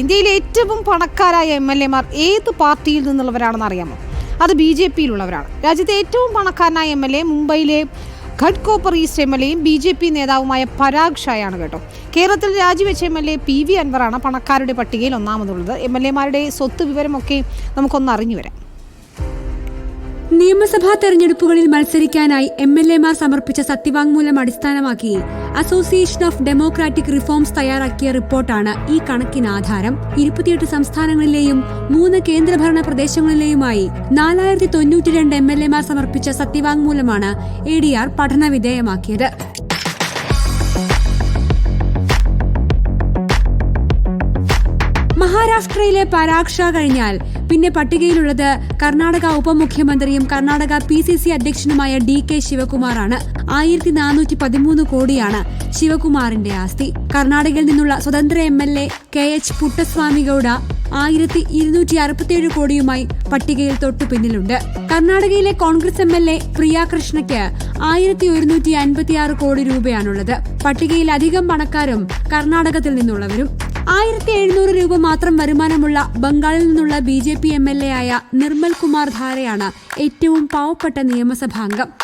ഇന്ത്യയിലെ ഏറ്റവും പണക്കാരായ M L എമാർ ഏത് പാർട്ടിയിൽ നിന്നുള്ളവരാണെന്ന് അറിയാമോ? അത് ബി ജെ പിയിലുള്ളവരാണ്. രാജ്യത്തെ ഏറ്റവും പണക്കാരനായ എം എൽ എ മുംബൈയിലെ ഘട്കോപ്പർ ഈസ്റ്റ് എം എൽ എയും ബി ജെ പി നേതാവുമായ പരാഗ് ഷായാണ് കേട്ടോ. കേരളത്തിൽ രാജിവെച്ച M L A P V അൻവറാണ് പണക്കാരുടെ പട്ടികയിൽ ഒന്നാമതുള്ളത്. എം എൽ എമാരുടെ സ്വത്ത് വിവരമൊക്കെ നമുക്കൊന്ന് അറിഞ്ഞു വരാം നിയമസഭാ തെരഞ്ഞെടുപ്പുകളിൽ മത്സരിക്കാനായി എം എൽ എമാർ സമർപ്പിച്ച സത്യവാങ്മൂലം അടിസ്ഥാനമാക്കി അസോസിയേഷൻ ഓഫ് ഡെമോക്രാറ്റിക് റിഫോംസ് തയ്യാറാക്കിയ റിപ്പോർട്ടാണ് ഈ കണക്കിന് ആധാരം. ഇരുപത്തിയെട്ട് സംസ്ഥാനങ്ങളിലെയും മൂന്ന് കേന്ദ്രഭരണ പ്രദേശങ്ങളിലെയുമായി നാലായിരത്തി തൊണ്ണൂറ്റിരണ്ട് എം എൽ എമാർ സമർപ്പിച്ച സത്യവാങ്മൂലമാണ് എ ഡി ആർ പഠന വിധേയമാക്കിയത് മഹാരാഷ്ട്രയിലെ പരാഗ് ഷാ കഴിഞ്ഞാൽ പിന്നെ പട്ടികയിലുള്ളത് കർണാടക ഉപമുഖ്യമന്ത്രിയും കർണാടക പി സി സി അധ്യക്ഷനുമായ ഡി കെ ശിവകുമാറാണ്. ആയിരത്തി നാനൂറ്റി പതിമൂന്ന് കോടിയാണ് ശിവകുമാറിന്റെ ആസ്തി. കർണാടകയിൽ നിന്നുള്ള സ്വതന്ത്ര M L A K H Puttaswamy Gowda ആയിരത്തി ഇരുന്നൂറ്റി അറുപത്തിയേഴ് കോടിയുമായി പട്ടികയിൽ തൊട്ടു പിന്നിലുണ്ട് കർണാടകയിലെ Congress M L A Priya കൃഷ്ണയ്ക്ക് ആയിരത്തി ഒരുന്നൂറ്റി അൻപത്തിയാറ് കോടി രൂപയാണുള്ളത്. പട്ടികയിൽ അധികം പണക്കാരും കർണാടകത്തിൽ നിന്നുള്ളവരും. ആയിരത്തി എഴുന്നൂറ് രൂപ മാത്രം വരുമാനമുള്ള ബംഗാളിൽ നിന്നുള്ള B J P M L A ആയ നിർമ്മൽ കുമാർ ധാരയാണ് ഏറ്റവും പാവപ്പെട്ട നിയമസഭാംഗം.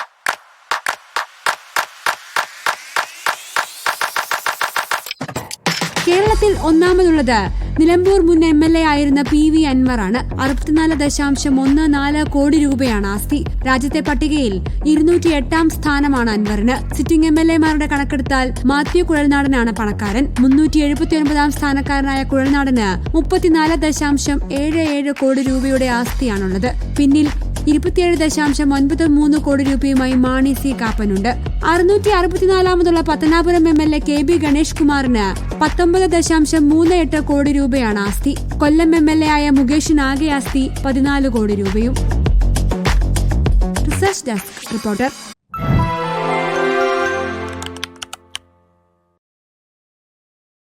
കേരളത്തിൽ ഒന്നാമതുള്ളത് നിലമ്പൂർ മുൻ എം എൽ എ ആയിരുന്ന പി വി അൻവറാണ്. അറുപത്തിനാല് ദശാംശം ഒന്ന് നാല് കോടി രൂപയാണ് ആസ്തി. രാജ്യത്തെ പട്ടികയിൽ ഇരുന്നൂറ്റി എട്ടാം സ്ഥാനമാണ് അൻവറിന്. സിറ്റിംഗ് എം എൽ എമാരുടെ കണക്കെടുത്താൽ മാത്യു കുഴൽനാടനാണ് പണക്കാരൻ. മുന്നൂറ്റി എഴുപത്തി ഒൻപതാം സ്ഥാനക്കാരനായ കുഴൽനാടന് മുപ്പത്തിനാല് ദശാംശം ഏഴ് ഏഴ് കോടി രൂപയുടെ ആസ്തിയാണുള്ളത്. പിന്നിൽ ഇരുപത്തിയേഴ് ദശാംശം ഒൻപത് മൂന്ന് കോടി രൂപയുമായി മാണി സി കാപ്പനുണ്ട്. അറുന്നൂറ്റി അറുപത്തിനാലാമതുള്ള Pathanapuram M L A K B Ganesh കുമാറിന് പത്തൊമ്പത് ദശാംശം മൂന്ന് എട്ട് കോടി രൂപയാണ് ആസ്തി. കൊല്ലം എം എൽ എ ആയ മുകേഷിനാകെ ആസ്തി പതിനാല് കോടി രൂപയും. Research desk reporter.